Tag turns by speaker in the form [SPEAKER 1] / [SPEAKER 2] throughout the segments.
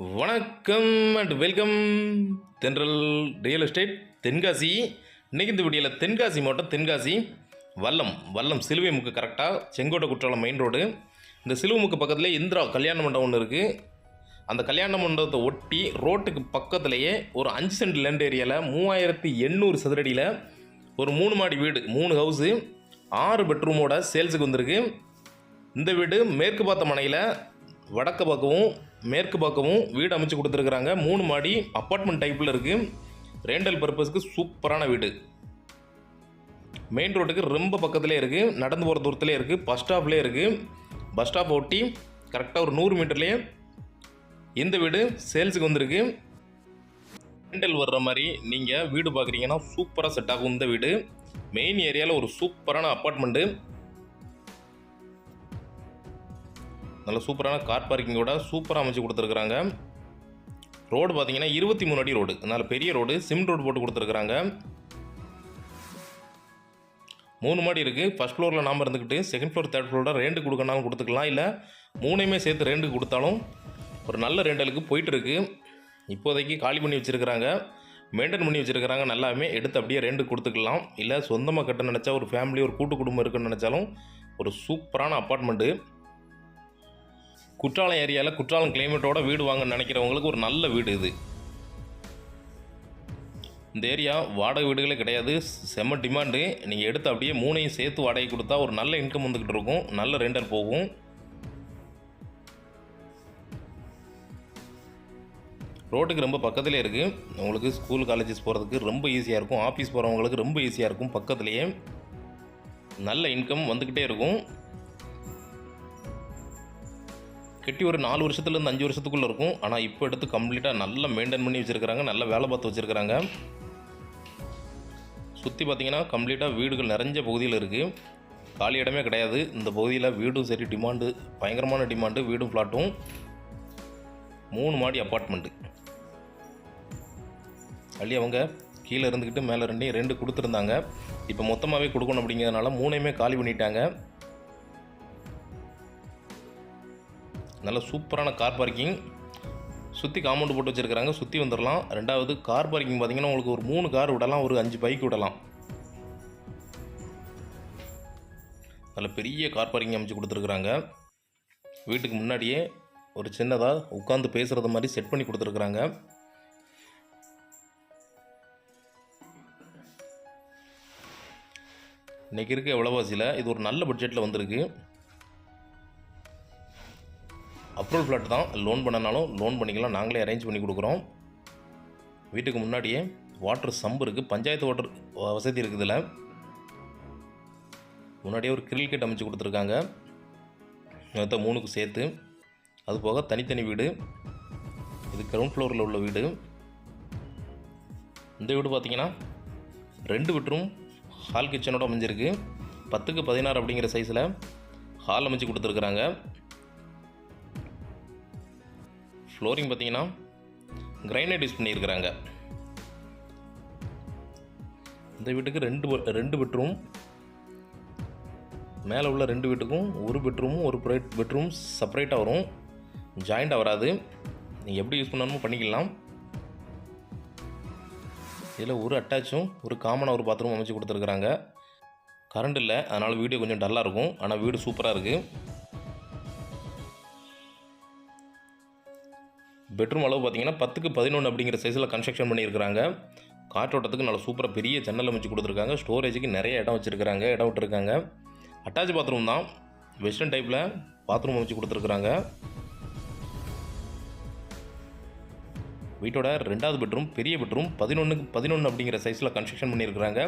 [SPEAKER 1] வணக்கம் and welcome Thendral real estate Tenkasi. இன்னைக்கு இந்த வீடியோவில் தென்காசி மாவட்டம் தென்காசி. வல்லம் வல்லம் சிலுவை முக்கு கரெக்டாக செங்கோட்டை குற்றாலம் மெயின் ரோடு இந்த சிலுவை முக்கு பக்கத்தில் இந்திரா கல்யாண மண்டபம் ஒன்று இருக்குது அந்த கல்யாண மண்டபத்தை ஒட்டி ரோட்டுக்கு பக்கத்துலேயே ஒரு அஞ்சு சென்ட் லேண்ட் ஏரியாவில் மூவாயிரத்தி எண்ணூறு சதுரடியில் ஒரு மூணு மாடி வீடு மூணு ஹவுஸு ஆறு பெட்ரூமோட சேல்ஸுக்கு வந்திருக்கு. இந்த வீடு மேற்கு பார்த்த மனையில் வடக்கு பக்கமும் மேற்கு பக்கமும் வீடு அமைச்சு கொடுத்துருக்குறாங்க. மூணு மாடி அப்பார்ட்மெண்ட் டைப்பில் இருக்குது ரேண்டல் பர்பஸ்க்கு சூப்பரான வீடு. மெயின் ரோட்டுக்கு ரொம்ப பக்கத்துலேயே இருக்குது நடந்து போகிற தூரத்துலேயே இருக்குது பஸ் ஸ்டாப்லேயே இருக்குது பஸ் ஸ்டாப் ஒட்டி கரெக்டாக ஒரு நூறு மீட்டர்லேயே இந்த வீடு சேல்ஸுக்கு வந்திருக்கு. ரேண்டல் வர்ற மாதிரி நீங்கள் வீடு பார்க்குறீங்கன்னா சூப்பராக செட் ஆகும் இந்த வீடு. மெயின் ஏரியாவில் ஒரு சூப்பரான அப்பார்ட்மெண்ட்டு நல்ல சூப்பரான கார் பார்க்கிங்கோட சூப்பராக அமைச்சு கொடுத்துருக்குறாங்க. ரோடு பார்த்தீங்கன்னா இருபத்தி மூணு அடி ரோடு அதனால் பெரிய ரோடு சிம் ரோடு போட்டு கொடுத்துருக்குறாங்க. மூணு மாடி இருக்குது ஃபஸ்ட் ஃப்ளோரில் நாம் இருந்துக்கிட்டு செகண்ட் ஃப்ளோர் தேர்ட் ஃப்ளோரில் ரெண்டு கொடுக்கணாலும் கொடுத்துக்கலாம். இல்லை மூணையுமே சேர்த்து ரெண்டு கொடுத்தாலும் ஒரு நல்ல ரெண்டலுக்கு போயிட்டுருக்கு. இப்போதைக்கு காலி பண்ணி வச்சுருக்கிறாங்க. மெயின்டைன் பண்ணி வச்சுருக்கிறாங்க. நல்லாவே எடுத்து அப்படியே ரெண்டு கொடுத்துக்கலாம். இல்லை சொந்தமாக கட்ட நினச்சா ஒரு ஃபேமிலி ஒரு கூட்டு குடும்பம் இருக்குன்னு நினச்சாலும் ஒரு சூப்பரான அப்பார்ட்மெண்ட்டு குற்றாலம் ஏரியாவில் குற்றாலம் கிளைமேட்டோட வீடு வாங்க நினைக்கிறவங்களுக்கு ஒரு நல்ல வீடு இது. இந்த ஏரியா வாடகை வீடுகளே கிடையாது. செம்ம டிமாண்டு நீங்கள் எடுத்து அப்படியே மூணையும் சேர்த்து வாடகை கொடுத்தா ஒரு நல்ல இன்கம் வந்துக்கிட்டு இருக்கும். நல்ல ரெண்டல் போகும். ரோட்டுக்கு ரொம்ப பக்கத்துலேயே இருக்குது உங்களுக்கு ஸ்கூல் காலேஜஸ் போகிறதுக்கு ரொம்ப ஈஸியாக இருக்கும். ஆஃபீஸ் போகிறவங்களுக்கு ரொம்ப ஈஸியாக இருக்கும் பக்கத்துலேயே. நல்ல இன்கம் வந்துக்கிட்டே இருக்கும். கட்டி ஒரு நாலு வருஷத்துலேருந்து அஞ்சு வருஷத்துக்குள்ளே இருக்கும். ஆனால் இப்போ எடுத்து கம்ப்ளீட்டாக நல்லா மெயின்டைன் பண்ணி வச்சுருக்கிறாங்க. நல்லா வேலை பார்த்து வச்சுருக்கிறாங்க. சுற்றி பார்த்தீங்கன்னா கம்ப்ளீட்டாக வீடுகள் நிறைஞ்ச பகுதியில் இருக்குது காலி இடமே கிடையாது. இந்த பகுதியில் வீடும் சரி டிமாண்டு பயங்கரமான டிமாண்டு வீடும் ஃப்ளாட்டும் மூணு மாடி அப்பார்ட்மெண்ட்டு அள்ளி அவங்க கீழே இருந்துக்கிட்டு மேலே ரெண்டையும் ரெண்டு கொடுத்துருந்தாங்க. இப்போ மொத்தமாகவே கொடுக்கணும் அப்படிங்கிறதுனால மூணையுமே காலி பண்ணிட்டாங்க. நல்ல சூப்பரான கார் பார்க்கிங். சுற்றி காம்பவுண்டு போட்டு வச்சுருக்கிறாங்க. சுற்றி வந்துடலாம் ரெண்டாவது கார் பார்க்கிங் பார்த்தீங்கன்னா உங்களுக்கு ஒரு மூணு கார் விடலாம். ஒரு அஞ்சு பைக் விடலாம். நல்ல பெரிய கார் பார்க்கிங் அமைச்சு கொடுத்துருக்குறாங்க. வீட்டுக்கு முன்னாடியே ஒரு சின்னதாக உட்காந்து பேசுகிறது மாதிரி செட் பண்ணி கொடுத்துருக்குறாங்க. இன்றைக்கி இருக்க விலைவாசியில் இது ஒரு நல்ல பட்ஜெட்டில் வந்திருக்கு. அப்ரூவல் ஃப்ளாட் தான். லோன் பண்ணனாலும் லோன் பண்ணிக்கலாம். நாங்களே அரேஞ்ச் பண்ணி கொடுக்குறோம். வீட்டுக்கு முன்னாடியே வாட்டர் சம்பு இருக்குது பஞ்சாயத்து வாட்டர் வசதி இருக்குது இதில் முன்னாடியே ஒரு கிரில் கிட் அமைச்சு கொடுத்துருக்காங்க. மொத்தம் மூணுக்கு சேர்த்து. அது போக தனித்தனி வீடு. இது கிரவுண்ட் ஃப்ளோரில் உள்ள வீடு. இந்த வீடு பார்த்தீங்கன்னா ரெண்டு பெட்ரூம் ஹால் கிச்சனோட அமைஞ்சிருக்கு. பத்துக்கு பதினாறு அப்படிங்கிற சைஸில் ஹால் அமைச்சு கொடுத்துருக்குறாங்க. ஃப்ளோரிங் பார்த்தீங்கன்னா கிரைனைட் யூஸ் பண்ணியிருக்கிறாங்க. இந்த வீட்டுக்கு ரெண்டு ரெண்டு பெட்ரூம் மேலே உள்ள ரெண்டு வீட்டுக்கும் ஒரு பெட்ரூமும் ஒரு பெட்ரூம் செப்பரேட்டாக வரும். ஜாயிண்டாக வராது. நீங்கள் எப்படி யூஸ் பண்ணணுமோ பண்ணிக்கலாம். இதில் ஒரு அட்டாச்சும் ஒரு காமனாக ஒரு பாத்ரூம் அமைச்சு கொடுத்துருக்குறாங்க. கரண்ட் இல்லை அதனால் வீடியோ கொஞ்சம் டல்லாக இருக்கும். ஆனால் வீடு சூப்பராக இருக்குது பெட்ரூம் அளவு பார்த்தீங்கன்னா பத்துக்கு பதினொன்று அப்படிங்கிற சைஸில் கன்ஸ்ட்ரக்ஷன் பண்ணியிருக்கிறாங்க. காற்றோட்டத்துக்கு நல்ல சூப்பராக பெரிய ஜன்னல் அமைச்சு கொடுத்துருக்காங்க. ஸ்டோரேஜுக்கு நிறைய இடம் வச்சுருக்காங்க இடம் விட்டுருக்காங்க. அட்டாச் பாத்ரூம் தான். வெஸ்டர்ன் டைப்பில் பாத்ரூம் அமைச்சு கொடுத்துருக்குறாங்க. வீட்டோட ரெண்டாவது பெட்ரூம் பெரிய பெட்ரூம் பதினொன்றுக்கு பதினொன்று அப்படிங்கிற சைஸில் கன்ஸ்ட்ரக்ஷன் பண்ணியிருக்கிறாங்க.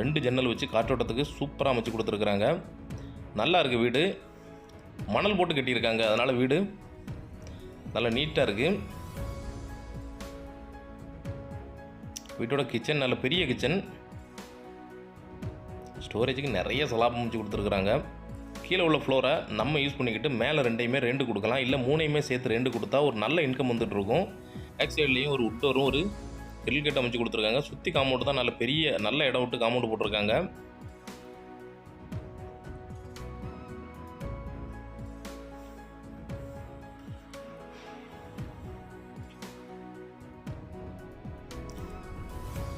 [SPEAKER 1] ரெண்டு ஜன்னல் வச்சு காற்றோட்டத்துக்கு சூப்பராக அமைச்சு கொடுத்துருக்குறாங்க. நல்லா இருக்குது வீடு. மணல் போட்டு கட்டியிருக்காங்க. அதனால் வீடு நல்லா நீட்டாக இருக்குது வீட்டோட கிச்சன் நல்ல பெரிய கிச்சன் ஸ்டோரேஜுக்கு நிறைய சலாபம் அமைச்சு கொடுத்துருக்குறாங்க. கீழே உள்ள ஃப்ளோரை நம்ம யூஸ் பண்ணிக்கிட்டு மேலே ரெண்டையுமே ரெண்டு கொடுக்கலாம். இல்லை மூணையுமே சேர்த்து ரெண்டு கொடுத்தா ஒரு நல்ல இன்கம் வந்துட்டு இருக்கும். பேக் சைட்லேயும் ஒரு உட்டோரும் ஒரு கிரில் கேட் அமைச்சு கொடுத்துருக்காங்க. சுற்றி காம்பவுண்டு தான் நல்ல பெரிய நல்ல இடம் விட்டு காம்பவுண்ட் போட்டிருக்காங்க.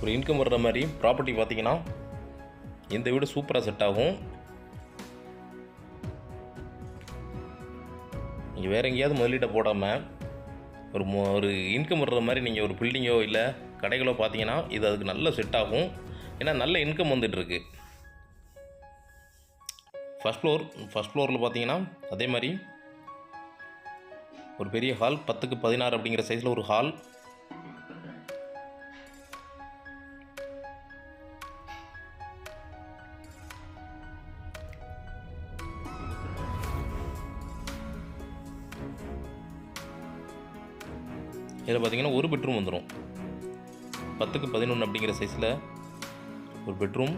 [SPEAKER 1] ஒரு இன்கம் வர்ற மாதிரி ப்ராப்பர்ட்டி பார்த்தீங்கன்னா இந்த வீடு சூப்பராக செட் ஆகும். நீங்கள் வேறு எங்கேயாவது முதலீட்டை போடாமல் ஒரு ஒரு இன்கம் வர்ற மாதிரி நீங்கள் ஒரு பில்டிங்கோ இல்லை கடைகளோ பார்த்தீங்கன்னா இது அதுக்கு நல்ல செட் ஆகும். ஏன்னா நல்ல இன்கம் வந்துட்டுருக்கு. ஃபஸ்ட் ஃப்ளோர் ஃபஸ்ட் ஃப்ளோரில் பார்த்தீங்கன்னா அதே மாதிரி ஒரு பெரிய ஹால் பத்துக்கு பதினாறு அப்படிங்கிற சைஸில் ஒரு ஹால் இதில் பார்த்தீங்கன்னா ஒரு பெட்ரூம் வந்துடும் பத்துக்கு பதினொன்று அப்படிங்கிற சைஸில் ஒரு பெட்ரூம்.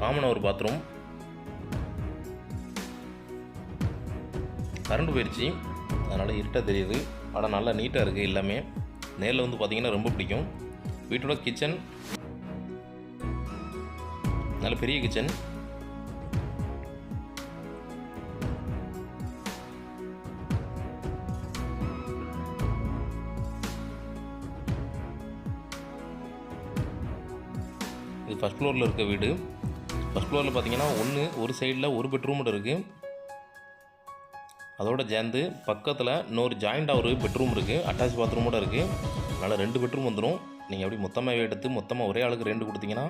[SPEAKER 1] காமனாக ஒரு பாத்ரூம் கரண்ட் போயிடுச்சு அதனால் இருட்டாக தெரியுது. ஆனால் நல்லா நீட்டாக இருக்குது எல்லாமே. நேரில் வந்து பார்த்திங்கன்னா ரொம்ப பிடிக்கும். வீட்டோட கிச்சன் நல்ல பெரிய கிச்சன் இது ஃபஸ்ட் ஃப்ளோரில் இருக்க வீடு. ஃபஸ்ட் ஃப்ளோரில் பார்த்தீங்கன்னா ஒன்று ஒரு சைடில் ஒரு பெட்ரூம் இருக்குது அதோட சேர்ந்து பக்கத்தில் இன்னொரு ஜாயிண்டாக ஒரு பெட்ரூம் இருக்குது அட்டாச் பாத்ரூமோட இருக்குது அதனால் ரெண்டு பெட்ரூம் வந்துடும் நீங்கள் அப்படி மொத்தமாக எடுத்து மொத்தமாக ஒரே ஆளுக்கு ரெண்டு கொடுத்தீங்கன்னா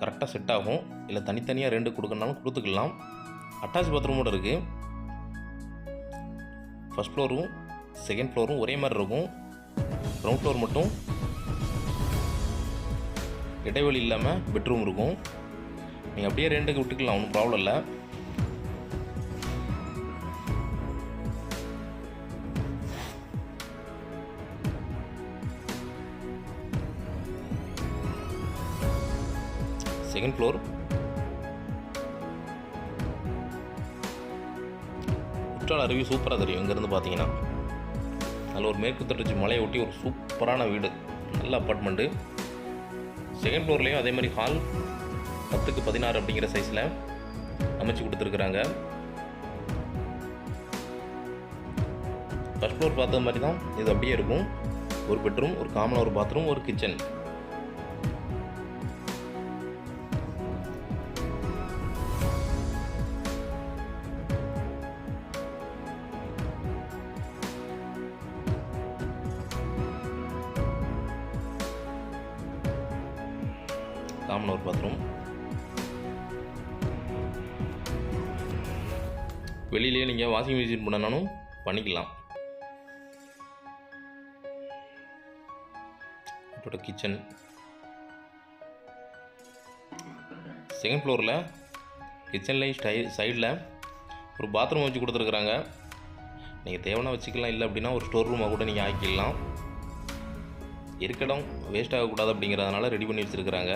[SPEAKER 1] கரெக்டாக செட் ஆகும். இல்லை தனித்தனியாக ரெண்டு கொடுக்கணுனாலும் கொடுத்துக்கலாம். அட்டாச் பாத்ரூமோட இருக்குது ஃபஸ்ட் ஃப்ளோரும் செகண்ட் ஃப்ளோரும் ஒரே மாதிரி இருக்கும். க்ரௌண்ட் ஃப்ளோர் மட்டும் இடைவெளி இல்லாமல் பெட்ரூம் இருக்கும். நீங்கள் அப்படியே ரெண்டுக்கு விட்டுக்கலாம் ஒன்றும் ப்ராப்ளம் இல்லை. செகண்ட் ஃப்ளோர் குற்றால அருவி சூப்பராக தெரியும் இங்கேருந்து பார்த்தீங்கன்னா அதில் ஒரு மேற்கு தொடர்ச்சி மலையை ஒட்டி ஒரு சூப்பரான வீடு. நல்ல அப்பார்ட்மெண்ட்டு செகண்ட் ஃப்ளோர்லேயும் அதே மாதிரி ஹால் பத்துக்கு பதினாறு அப்படிங்கிற சைஸில் அமைச்சு கொடுத்துருக்குறாங்க. ஃபஸ்ட் ஃப்ளோர் பார்த்த மாதிரி தான் இது அப்படியே இருக்கும். ஒரு பெட்ரூம் ஒரு காமன் ஒரு பாத்ரூம் ஒரு கிச்சன் காமன் ஒரு பாத்ரூம். வெளியிலேயே நீங்கள் வாஷிங் மிஷின் பண்ணனாலும் பண்ணிக்கலாம். இதோட கிச்சன் செகண்ட் ஃப்ளோரில் கிச்சன்லேயும் ஸ்டை சைடில் ஒரு பாத்ரூம் வச்சு கொடுத்துருக்குறாங்க. நீங்கள் தேவைன்னா வச்சுக்கலாம் இல்லை அப்படின்னா ஒரு ஸ்டோர் ரூமாக கூட நீங்கள் ஆக்கிக்கலாம் இருக்கடம் வேஸ்ட் ஆகக்கூடாது அப்படிங்கிறதுனால ரெடி பண்ணி வச்சுருக்குறாங்க.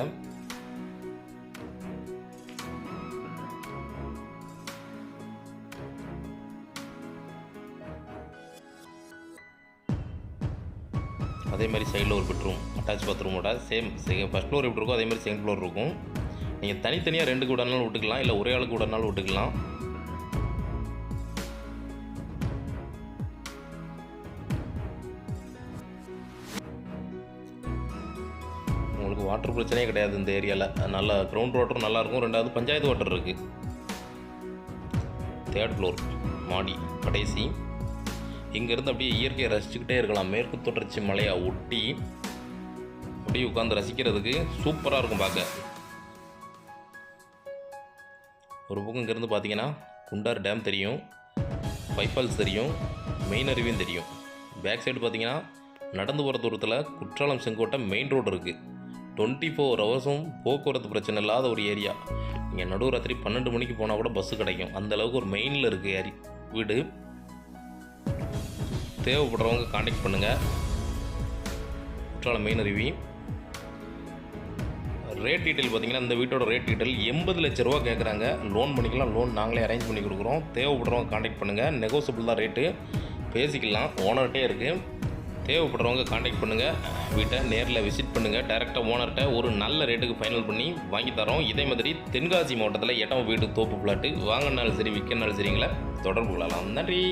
[SPEAKER 1] அதே மாதிரி சைடில் ஒரு பெட்ரூம் அட்டாச் பாத்ரூமோட சேம் ஃபஸ்ட் ஃப்ளோர் எப்படி இருக்கோ அதே மாதிரி செகண்ட் ஃப்ளோர் இருக்கும். நீங்கள் தனித்தனியாக ரெண்டு கூடனாலும் விட்டுக்கலாம் இல்லை ஒரே ஆளுக்கு கூடனாலும் விட்டுக்கலாம் உங்களுக்கு வாட்டர் பிரச்சனையே கிடையாது இந்த ஏரியாவில் நல்ல கிரவுண்ட் வாட்டரும் நல்லாயிருக்கும் ரெண்டாவது பஞ்சாயத்து வாட்டர் இருக்குது தேர்ட் ஃப்ளோர் மாடி கடைசி. இங்கேருந்து அப்படியே இயற்கையை ரசிச்சுக்கிட்டே இருக்கலாம். மேற்கு தொடர்ச்சி மலையை ஒட்டி அப்படியே உட்காந்து ரசிக்கிறதுக்கு சூப்பராக இருக்கும் பார்க்க. ஒரு பக்கம் இங்கேருந்து பார்த்தீங்கன்னா குண்டார் டேம் தெரியும் பைப்பால்ஸ் தெரியும் மெயின் அருவியும் தெரியும். பேக் சைடு பார்த்தீங்கன்னா நடந்து போகிற தூரத்தில் குற்றாலம் செங்கோட்டை மெயின் ரோடு இருக்குது டுவெண்ட்டி ஃபோர் ஹவர்ஸும் போக்குவரத்து பிரச்சனை இல்லாத ஒரு ஏரியா நீங்கள் நடுராத்திரி பன்னெண்டு மணிக்கு போனால் கூட பஸ்ஸு கிடைக்கும். அந்தளவுக்கு ஒரு மெயினில் இருக்குது ஏரி வீடு. தேவைப்படுறவங்க காண்டாக்ட் பண்ணுங்கள் குற்றாலம் மெயின் அருவி. ரேட் டீட்டெயில் பார்த்தீங்கன்னா இந்த வீட்டோட ரேட் டீட்டெயில் எண்பது லட்ச ரூபா கேட்குறாங்க லோன் பண்ணிக்கலாம் லோன் நாங்களே அரேஞ்ச் பண்ணி கொடுக்குறோம். தேவைப்படுறவங்க காண்டாக்ட் பண்ணுங்கள் நெகோசியபிள் தான் ரேட்டு பேசிக்கலாம். ஓனர்கிட்டே இருக்குது தேவைப்படுறவங்க காண்டாக்ட் பண்ணுங்கள் வீட்டை நேரில் விசிட் பண்ணுங்கள் டேரெக்டாக ஓனர்கிட்ட ஒரு நல்ல ரேட்டுக்கு ஃபைனல் பண்ணி வாங்கி தரோம். இதே மாதிரி தென்காசி மாவட்டத்தில் இடம் வீடு தோப்பு பிளாட்டு வாங்கினாலும் சரி விற்கனாலும் சரிங்களா தொடர்பு கொள்ளலாம். நன்றி.